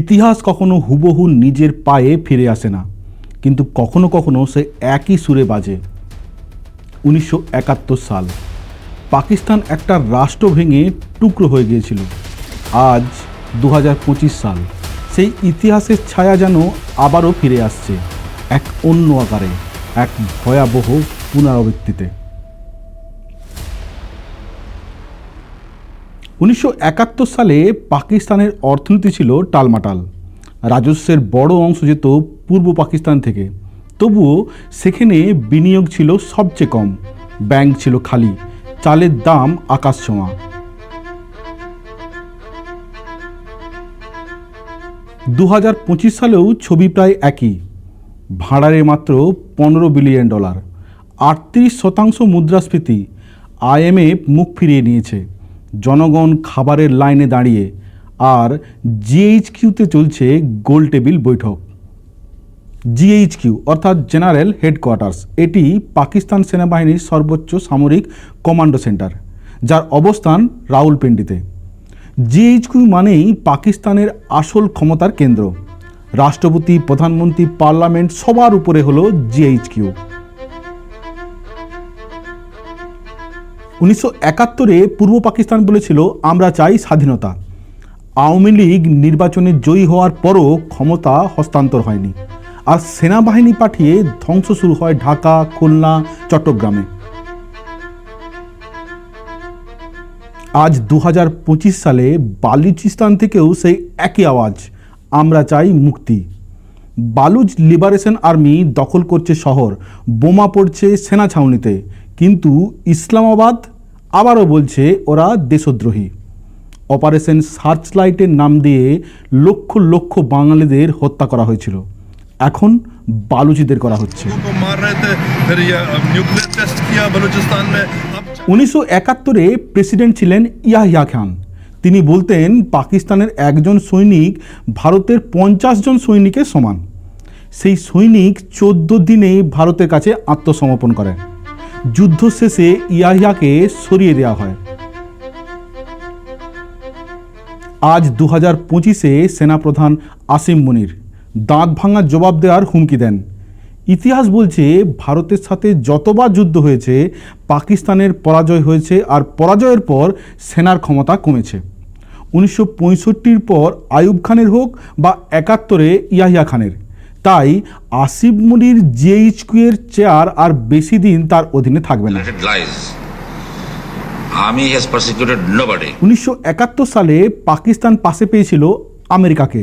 ইতিহাস কখনো হুবহু নিজের পায়ে ফিরে আসে না, কিন্তু কখনো কখনো সে একই সুরে বাজে। উনিশশো একাত্তর সাল, পাকিস্তান একটা রাষ্ট্র ভেঙে টুকরো হয়ে গিয়েছিল। আজ দু সাল, সেই ইতিহাসের ছায়া যেন আবারও ফিরে আসছে এক অন্য আকারে, এক ভয়াবহ পুনরাবৃত্তিতে। উনিশশো একাত্তর সালে পাকিস্তানের অর্থনীতি ছিল টালমাটাল। রাজস্বের বড় অংশ যেত পূর্ব পাকিস্তান থেকে। তবুও সেখানে বিনিয়োগ ছিল সবচেয়ে কম। ব্যাংক ছিল খালি, চালের দাম আকাশ ছোঁয়া। দু হাজার পঁচিশ সালেও ছবি প্রায় একই। ভাড়ারে মাত্র পনেরো বিলিয়ন ডলার। আটত্রিশ শতাংশ মুদ্রাস্ফীতি। আইএমএফ মুখ ফিরিয়ে নিয়েছে। জনগণ খাবারের লাইনে দাঁড়িয়ে আর জিএইচকিউতে চলছে গোল টেবিল বৈঠক। জিএইচকিউ অর্থাৎ জেনারেল হেডকোয়ার্টার্স, এটি পাকিস্তান সেনাবাহিনীর সর্বোচ্চ সামরিক কমান্ডো সেন্টার, যার অবস্থান রাউলপিন্ডিতে। জিএইচকিউ মানেই পাকিস্তানের আসল ক্ষমতার কেন্দ্র। রাষ্ট্রপতি, প্রধানমন্ত্রী, পার্লামেন্ট সবার উপরে হলো জিএইচকিউ। উনিশশো একাত্তরে পূর্ব পাকিস্তান বলেছিল, আমরা চাই স্বাধীনতা। আওয়ামী লীগ নির্বাচনে জয়ী হওয়ার পরও ক্ষমতা হস্তান্তর হয়নি। আর সেনাবাহিনী পাঠিয়ে ধ্বংস শুরু হয় ঢাকা, খুলনা, চট্টগ্রামে। আজ দু হাজার পঁচিশ সালে বালুচিস্তান থেকেও সেই একই আওয়াজ, আমরা চাই মুক্তি। বালুচ লিবারেশন আর্মি দখল করছে শহর, বোমা পড়ছে সেনা ছাউনিতে। কিন্তু ইসলামাবাদ আবারও বলছে ওরা দেশদ্রোহী। অপারেশন সার্চলাইটের নাম দিয়ে লক্ষ লক্ষ বাঙালিদের হত্যা করা হয়েছিল। এখন বালুচিদের করা হচ্ছে। উনিশশো একাত্তরে প্রেসিডেন্ট ছিলেন ইয়াহিয়া খান। তিনি বলতেন পাকিস্তানের একজন সৈনিক ভারতের পঞ্চাশ জন সৈনিকের সমান। সেই সৈনিক চোদ্দ দিনেই ভারতের কাছে আত্মসমর্পণ করেন যুদ্ধ শেষে ইয়াহিয়াকে সরিয়ে দেওয়া হয়। আজ দু হাজার পঁচিশে সেনাপ্রধান আসিম মনির দাঁত ভাঙার জবাব দেওয়ার হুমকি দেন। ইতিহাস বলছে, ভারতের সাথে যতবার যুদ্ধ হয়েছে, পাকিস্তানের পরাজয় হয়েছে আর পরাজয়ের পর সেনার ক্ষমতা কমেছে। উনিশশো পঁয়ষট্টির পর আইয়ুব খানের হোক বা একাত্তরে ইয়াহিয়া খানের তাই আসিফ মুনির জিএইচকিউ এর চেয়ার আর বেশি দিন তার অধীনে থাকবে না. উনিশশো একাত্তর সালে পাকিস্তান পাশে পেয়েছিল আমেরিকাকে।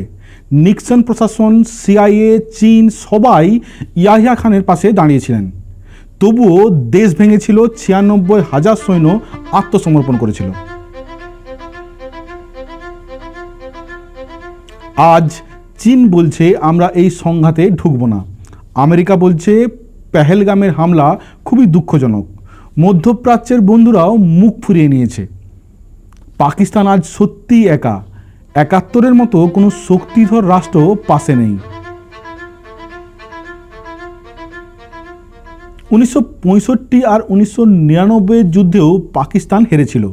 নিক্সন প্রশাসন সিআইএ চীন সবাই ইয়াহিয়া খানের পাশে দাঁড়িয়েছিলেন। তবুও দেশ ভেঙেছিল ছিয়ানব্বই হাজার সৈন্য আত্মসমর্পণ করেছিল। আজ চীন বলছে আমরা এই সংঘাতে ঢুকব না। আমেরিকা বলছে পেহেলগামের হামলা খুবই দুঃখজনক। মধ্যপ্রাচ্যের বন্ধুরাও মুখ ফুরিয়ে নিয়েছে। পাকিস্তান আজ সত্যিই একা। একাত্তরের মতো কোনো শক্তিধর রাষ্ট্র পাশে নেই। উনিশশো পঁয়ষট্টি আর উনিশশো যুদ্ধেও পাকিস্তান হেরেছিল।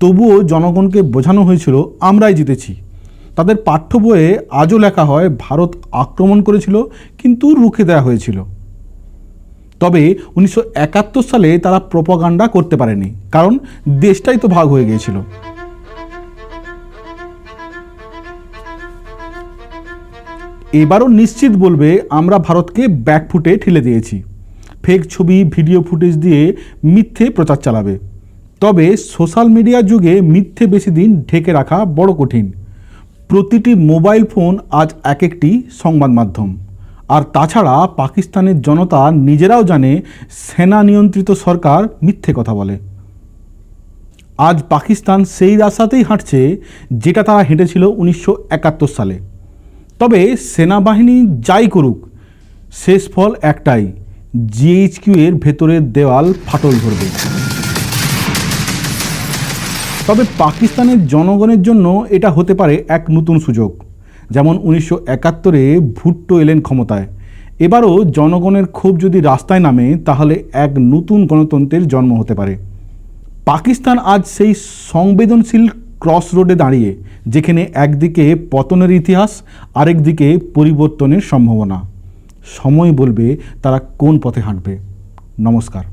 তবুও জনগণকে বোঝানো হয়েছিল, আমরাই জিতেছি। তাদের পাঠ্য বইয়ে আজও লেখা হয়, ভারত আক্রমণ করেছিল, কিন্তু রুখে দেওয়া হয়েছিল। তবে উনিশশো একাত্তর সালে তারা প্রপাগান্ডা করতে পারেনি, কারণ দেশটাই তো ভাগ হয়ে গিয়েছিল। এবারও নিশ্চিত বলবে, আমরা ভারতকে ব্যাকফুটে ঠেলে দিয়েছি। ফেক ছবি ভিডিও ফুটেজ দিয়ে মিথ্যে প্রচার চালাবে। তবে সোশ্যাল মিডিয়া যুগে মিথ্যে বেশি দিন ঢেকে রাখা বড় কঠিন। প্রতিটি মোবাইল ফোন আজ এক একটি সংবাদ মাধ্যম। আর তাছাড়া পাকিস্তানের জনতা নিজেরাও জানে, সেনা নিয়ন্ত্রিত সরকার মিথ্যে কথা বলে। আজ পাকিস্তান সেই রাস্তাতেই হাঁটছে, যেটা তারা হেঁটেছিল উনিশশো একাত্তর সালে। তবে সেনাবাহিনী যাই করুক, শেষ ফল একটাই জিএইচকিউ এর ভেতরের দেওয়াল ফাটল ধরবে। তবে পাকিস্তানের জনগণের জন্য এটা হতে পারে এক নতুন সুযোগ। যেমন উনিশশো একাত্তরে ভুট্টো এলেন ক্ষমতায়। এবারও জনগণের ক্ষোভ যদি রাস্তায় নামে, তাহলে এক নতুন গণতন্ত্রের জন্ম হতে পারে। পাকিস্তান আজ সেই সংবেদনশীল ক্রস রোডে দাঁড়িয়ে, যেখানে একদিকে পতনের ইতিহাস, আরেকদিকে পরিবর্তনের সম্ভাবনা। সময় বলবে তারা কোন পথে হাঁটবে। নমস্কার।